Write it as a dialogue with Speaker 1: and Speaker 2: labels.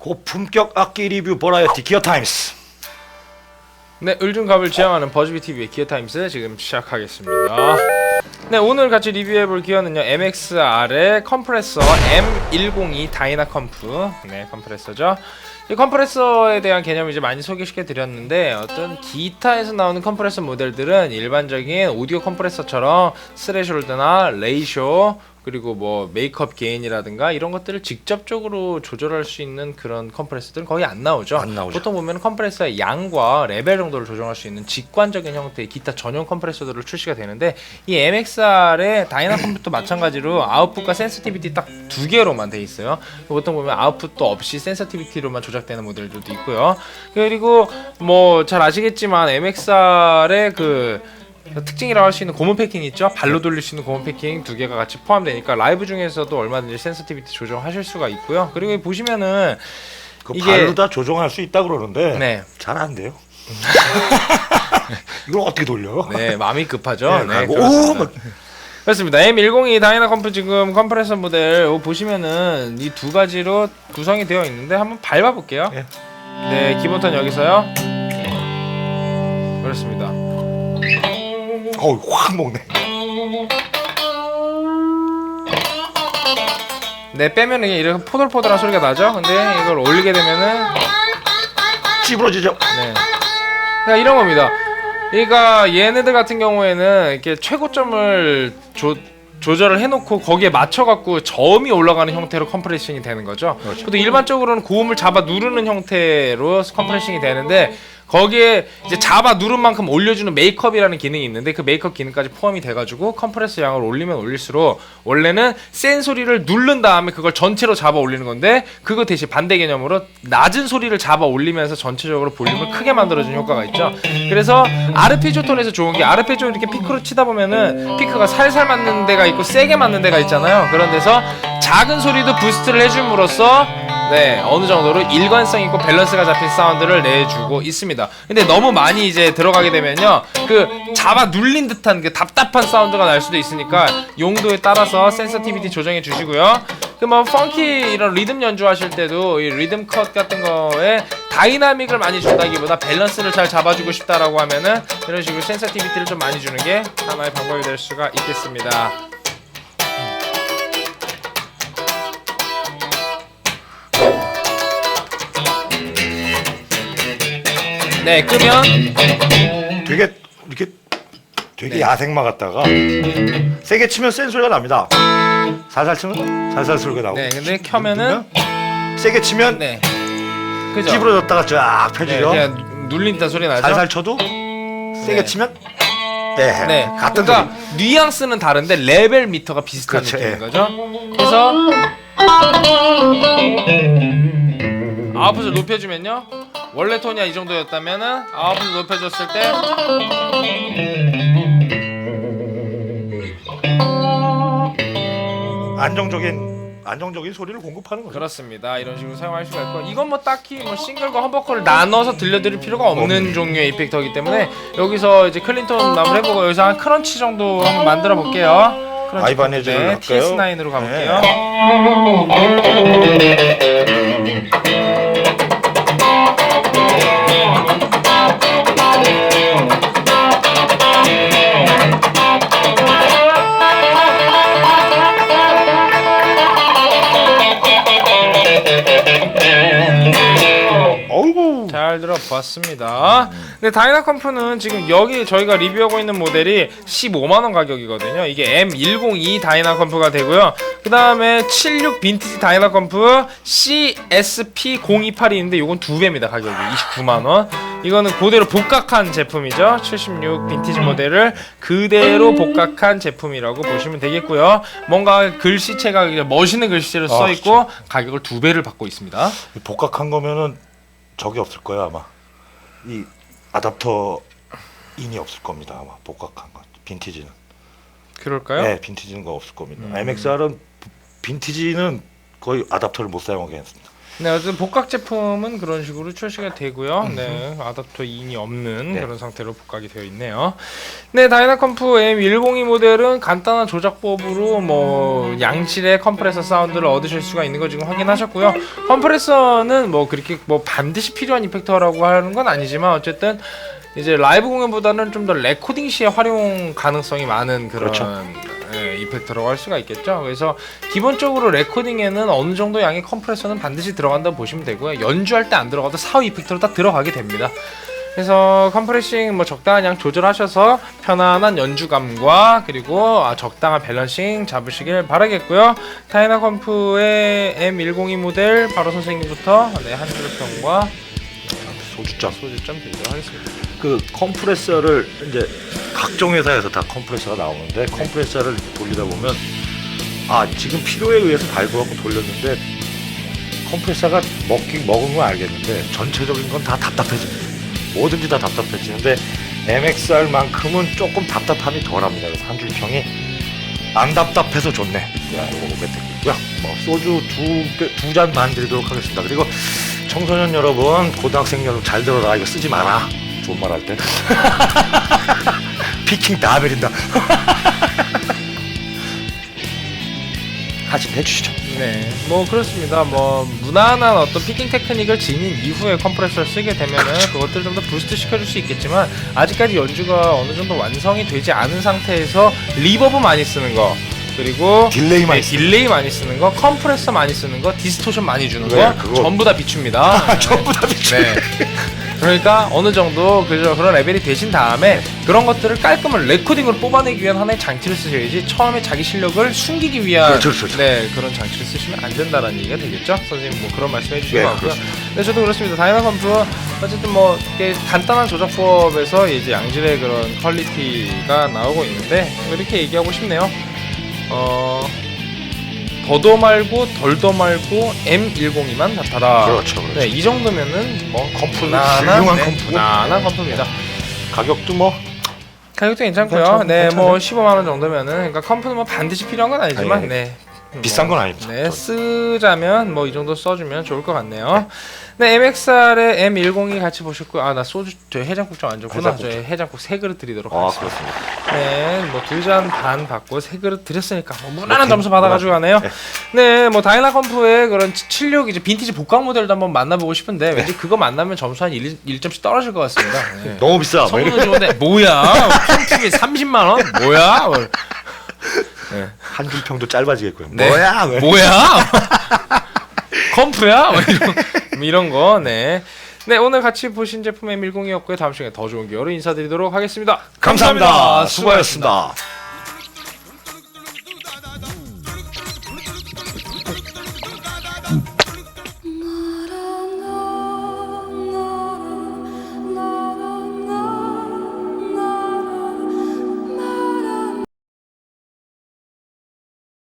Speaker 1: 고품격 악기 리뷰 버라이어티 기어 타임스.
Speaker 2: 네, 을중갑을 지향하는 버즈비 TV의 기어 타임스 지금 시작하겠습니다. 네, 오늘 같이 리뷰해 볼 기어는요 MXR의 컴프레서 M102 다이나 컴프, 네 컴프레서죠. 이 컴프레서에 대한 개념을 이제 많이 소개시켜 드렸는데 어떤 기타에서 나오는 컴프레서 모델들은 일반적인 오디오 컴프레서처럼 스레숄드나 레이쇼 그리고 뭐 메이크업 게인이라든가 이런 것들을 직접적으로 조절할 수 있는 그런 컴프레서들은 거의 안 나오죠.
Speaker 1: 안 나오죠.
Speaker 2: 보통 보면 컴프레서의 양과 레벨 정도를 조정할 수 있는 직관적인 형태의 기타 전용 컴프레서들을 출시가 되는데 이 MXR의 다이나 컴퓨터 마찬가지로 아웃풋과 센서티비티 딱 두 개로만 돼 있어요. 보통 보면 아웃풋도 없이 센서티비티로만 조작되는 모델들도 있고요. 그리고 뭐 잘 아시겠지만 MXR의 그 특징이라고 할 수 있는 고무 패킹 있죠? 발로 돌릴 수 있는 고무 패킹 두 개가 같이 포함되니까 라이브 중에서도 얼마든지 센서티비티 조정하실 수가 있고요. 그리고 보시면은
Speaker 1: 그
Speaker 2: 이게-
Speaker 1: 발로 다 조정할 수 있다 그러는데
Speaker 2: 네.
Speaker 1: 잘 안 돼요. 이걸 어떻게 돌려?
Speaker 2: 네, 마음이 급하죠.
Speaker 1: 네,
Speaker 2: 네,
Speaker 1: 그리고
Speaker 2: 그렇습니다.
Speaker 1: 오, 막
Speaker 2: 그렇습니다. M102 다이나 컴프 지금 컴프레서 모델 요 보시면은 이 두 가지로 구성이 되어 있는데 한번 밟아 볼게요.
Speaker 1: 예.
Speaker 2: 네, 기본턴 여기서요. 그렇습니다.
Speaker 1: 어우 확 먹네.
Speaker 2: 네, 빼면 이게 이렇게 포돌포돌한 소리가 나죠. 근데 이걸 올리게 되면은
Speaker 1: 찌부러지죠.
Speaker 2: 네. 그러니까 이런 겁니다. 그러니까 얘네들 같은 경우에는 이렇게 최고점을 조, 조절을 해놓고 거기에 맞춰갖고 저음이 올라가는 형태로 컴프레싱이 되는 거죠.
Speaker 1: 그렇죠.
Speaker 2: 일반적으로는 고음을 잡아 누르는 형태로 컴프레싱이 되는데 거기에 이제 잡아 누른 만큼 올려주는 메이크업이라는 기능이 있는데 그 메이크업 기능까지 포함이 돼가지고 컴프레서 양을 올리면 올릴수록 원래는 센 소리를 누른 다음에 그걸 전체로 잡아 올리는 건데 그거 대신 반대 개념으로 낮은 소리를 잡아 올리면서 전체적으로 볼륨을 크게 만들어주는 효과가 있죠. 그래서 아르페지오 톤에서 좋은 게 아르페지오 이렇게 피크로 치다 보면은 피크가 살살 맞는 데가 있고 세게 맞는 데가 있잖아요. 그런 데서 작은 소리도 부스트를 해줌으로써 네 어느 정도로 일관성 있고 밸런스가 잡힌 사운드를 내주고 있습니다. 근데 너무 많이 이제 들어가게 되면요 그 잡아 눌린 듯한 그 답답한 사운드가 날 수도 있으니까 용도에 따라서 센서티비티 조정해 주시고요. 그뭐 펑키 이런 리듬 연주하실 때도 이 리듬 컷 같은 거에 다이나믹을 많이 준다기보다 밸런스를 잘 잡아주고 싶다라고 하면은 이런 식으로 센서티비티를 좀 많이 주는 게 하나의 방법이 될 수가 있겠습니다. 네, 끄면
Speaker 1: 되게 이렇게 되게
Speaker 2: 네.
Speaker 1: 야생마 같다가 세게 치면 센 소리가 납니다. 살살 치면 살살 소리가 나고.
Speaker 2: 네, 근데 켜면은
Speaker 1: 누르면 세게 치면
Speaker 2: 네, 그죠?
Speaker 1: 찌부러졌다가 쫙
Speaker 2: 네,
Speaker 1: 펴지죠.
Speaker 2: 그냥 눌린다 소리 나죠.
Speaker 1: 살살 쳐도 세게
Speaker 2: 네.
Speaker 1: 치면 네,
Speaker 2: 네,
Speaker 1: 같은
Speaker 2: 그러니까 뉘앙스는 다른데 레벨 미터가 비슷한
Speaker 1: 그렇죠,
Speaker 2: 느낌인
Speaker 1: 예.
Speaker 2: 거죠. 그래서 아웃풋을 높여주면요, 원래 톤이 이 정도였다면은 아웃풋을 높여줬을 때.
Speaker 1: 안정적인 안정적인 소리를 공급하는 거죠.
Speaker 2: 그렇습니다. 이런 식으로 사용할 수가 있고 이건 뭐 딱히 뭐 싱글과 험버커를 나눠서 들려드릴 필요가 없는 종류의 이펙터이기 때문에 여기서 이제 클린톤 마무리 해보고 여기서 한 크런치 정도 한번 만들어 볼게요. 크런치
Speaker 1: 아이바네즈를
Speaker 2: 네,
Speaker 1: 할까요?
Speaker 2: TS9으로 가볼게요.
Speaker 1: 어
Speaker 2: 잘 들어봤습니다. 근데 다이나 컴프는 지금 여기 저희가 리뷰하고 있는 모델이 15만 원 가격이거든요. 이게 M102 다이나 컴프가 되고요. 그 다음에 76 빈티지 다이나 컴프 CSP028이 있는데 이건 두 배입니다. 가격이 29만 원. 이거는 그대로 복각한 제품이죠. 76 빈티지 모델을 그대로 복각한 제품이라고 보시면 되겠고요. 뭔가 글씨체가 멋있는 글씨체로 써
Speaker 1: 아,
Speaker 2: 있고 가격을 두 배를 받고 있습니다.
Speaker 1: 복각한 거면은 적이 없을 거야 아마. 이 아답터 인이 없을 겁니다 아마 복각한 거. 빈티지는.
Speaker 2: 그럴까요?
Speaker 1: 네, 빈티지는 거 없을 겁니다.
Speaker 2: 음.
Speaker 1: MXR은 빈티지는 거의 아답터를 못 사용하게 했습니다.
Speaker 2: 네, 어쨌든 복각 제품은 그런 식으로 출시가 되고요. 네, 아답터 2인이 없는
Speaker 1: 네.
Speaker 2: 그런 상태로 복각이 되어 있네요. 네, 다이나컴프 M102 모델은 간단한 조작법으로 뭐 양질의 컴프레서 사운드를 얻으실 수가 있는 거 지금 확인하셨고요. 컴프레서는 뭐 그렇게 뭐 반드시 필요한 이펙터라고 하는 건 아니지만 어쨌든 이제 라이브 공연보다는 좀 더 레코딩 시에 활용 가능성이 많은 그런
Speaker 1: 그렇죠.
Speaker 2: 예, 이펙터라고 할 수가 있겠죠. 그래서 기본적으로 레코딩에는 어느 정도 양의 컴프레서는 반드시 들어간다고 보시면 되고요. 연주할 때 안 들어가도 사후 이펙터로 다 들어가게 됩니다. 그래서 컴프레싱 뭐 적당한 양 조절하셔서 편안한 연주감과 그리고 아, 적당한 밸런싱 잡으시길 바라겠고요. 타이나 컴프의 M102 모델 바로 선생님부터 네, 한줄 평과
Speaker 1: 소주점.
Speaker 2: 소주점 드리도록 하겠습니다.
Speaker 1: 그 컴프레서를 이제 각종 회사에서 다 컴프레서가 나오는데 컴프레서를 돌리다 보면 아 지금 필요에 의해서 밟아갖고 돌렸는데 컴프레서가 먹긴 먹은 건 알겠는데 전체적인 건 다 답답해집니다. 뭐든지 다 답답해지는데 MXR만큼은 조금 답답함이 덜합니다. 그래서 한줄 평이 안 답답해서 좋네. 야 이거 매트고요. 뭐 소주 두두 잔 반 드리도록 하겠습니다. 그리고 청소년 여러분, 고등학생 여러분 잘 들어라. 이거 쓰지 마라. 좋은 말 할 때. 피킹 다 베린다. 하진 해주시죠.
Speaker 2: 네, 뭐 그렇습니다. 뭐 무난한 어떤 피킹 테크닉을 지닌 이후에 컴프레서를 쓰게 되면은 그것들 좀 더 부스트 시켜줄 수 있겠지만 아직까지 연주가 어느 정도 완성이 되지 않은 상태에서 리버브 많이 쓰는 거 그리고
Speaker 1: 딜레이 많이
Speaker 2: 네, 딜레이 많이 쓰는 거, 컴프레서 많이 쓰는 거, 디스토션 많이 주는
Speaker 1: 네,
Speaker 2: 거
Speaker 1: 그거-
Speaker 2: 전부 다 비춥니다. 네.
Speaker 1: 전부 다 비추.
Speaker 2: 네. 그러니까 어느 정도 그저 그런 레벨이 되신 다음에 그런 것들을 깔끔한 레코딩으로 뽑아내기 위한 하나의 장치를 쓰셔야지 처음에 자기 실력을 숨기기 위한
Speaker 1: 그렇죠, 그렇죠.
Speaker 2: 네 그런 장치를 쓰시면 안 된다라는 얘기가 되겠죠 선생님 뭐 그런 말씀해 주신
Speaker 1: 네,
Speaker 2: 것 같고요
Speaker 1: 그렇습니다.
Speaker 2: 네 저도 그렇습니다 다이나 컴프 어쨌든 뭐 이렇게 간단한 조작법에서 이제 양질의 그런 퀄리티가 나오고 있는데 이렇게 얘기하고 싶네요 어 더도 말고 덜도 말고 M102만 나타라
Speaker 1: 그렇죠, 그렇죠.
Speaker 2: 네, 이 정도면은 뭐
Speaker 1: 컴프는 훌륭한
Speaker 2: 네,
Speaker 1: 컴프고.
Speaker 2: 무난한 컴프입니다.
Speaker 1: 가격도 뭐
Speaker 2: 가격도 괜찮고요.
Speaker 1: 괜찮- 네.
Speaker 2: 뭐 15만 원 정도면은 그러니까 컴프는 뭐 반드시 필요한 건 아니지만
Speaker 1: 아니,
Speaker 2: 네.
Speaker 1: 비싼
Speaker 2: 뭐,
Speaker 1: 건 아닙니다.
Speaker 2: 네,
Speaker 1: 저-
Speaker 2: 쓰자면 뭐 이 정도 써주면 좋을 것 같네요. 네, MXR의 M102 같이 보셨고요. 아, 나 소주 저 해장국 좀 안 줬구나.
Speaker 1: 해장국
Speaker 2: 저희 해장국 세 그릇 드리도록
Speaker 1: 아
Speaker 2: 하겠습니다.
Speaker 1: 그렇습니다.
Speaker 2: 네, 뭐 두 잔 반 받고 세 그릇 드렸으니까 뭐 무난한
Speaker 1: 뭐,
Speaker 2: 점수 받아가지고 가네요.
Speaker 1: 네.
Speaker 2: 네, 뭐 다이나 컴프의 그런 76 이제 빈티지 복각 모델도 한번 만나보고 싶은데 왠지 그거 만나면 점수 한 1, 1점씩 떨어질 것 같습니다. 네.
Speaker 1: 너무 비싸. 뭐 이렇게
Speaker 2: 성능은 좋은데 뭐야? 컴퓨터에 30만 원? 뭐야? 뭐,
Speaker 1: 한줄 평도 짧아지겠고요.
Speaker 2: 네.
Speaker 1: 뭐야? 왜?
Speaker 2: 뭐야? 컴프야? 뭐 이런, 뭐 이런 거. 네. 네, 오늘 같이 보신 제품 M102였고요. 다음 시간에 더 좋은 기회로 인사드리도록 하겠습니다.
Speaker 1: 감사합니다. 수고하셨습니다.